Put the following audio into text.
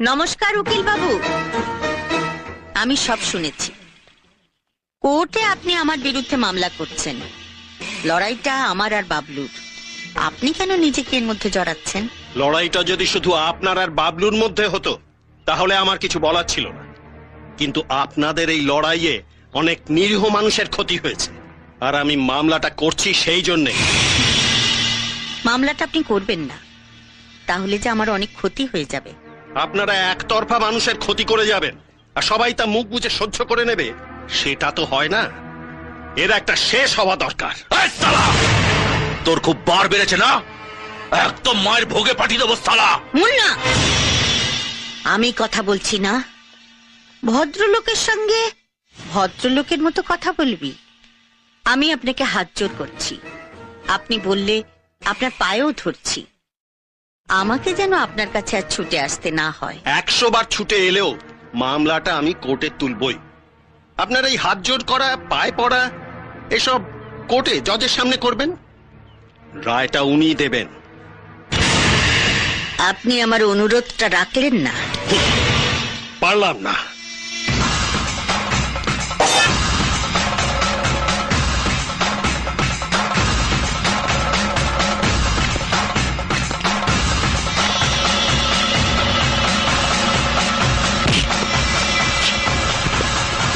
নমস্কার উকিল বাবু আমি সব শুনেছি। কোর্টে আপনি আমার বিরুদ্ধে মামলা করছেন। লড়াইটা আমার আর বাবলুর। আপনি কেন নিজেকে এর মধ্যে জড়াচ্ছেন? লড়াইটা যদি শুধু আপনার আর বাবলুর মধ্যে হতো তাহলে আমার কিছু বলার ছিল না। কিন্তু আপনাদের এই লড়াইয়ে অনেক নিরীহ মানুষের ক্ষতি হয়েছে। আর আমি মামলাটা করছি সেই জন্যে। মামলাটা আপনি করবেন না। তাহলে যে আমার অনেক ক্ষতি হয়ে যাবে। আপনারা একতরফা মানুষের ক্ষতি করে যাবেন আর সবাই তা মুখ বুঝে সহ্য করে নেবে সেটা তো হয় না। এর একটা শেষ হওয়া দরকার। তোর খুব বার বেড়েছে না? একদম মায়ের ভোগে পাঠিয়ে দেবো সালা! মুন্না! আমি কথা বলছি না। ভদ্রলোকের সঙ্গে ভদ্রলোকের মতো কথা বলবি? আমি আপনাকে হাত জোর করছি। আপনি বললে আপনার পায়েও ধরছি। আমাকে যেন আপনার কাছে আর ছুটে আসতে না হয়। একশো বার ছুটে এলেও মামলাটা আমি কোর্টে তুলবই। আপনার এই হাত জোর করা পায়ে পড়া এসব কোর্টে জজের সামনে করবেন? রায়টা উনি দেবেন। আপনি আমার অনুরোধটা রাখলেন না। পারলাম না।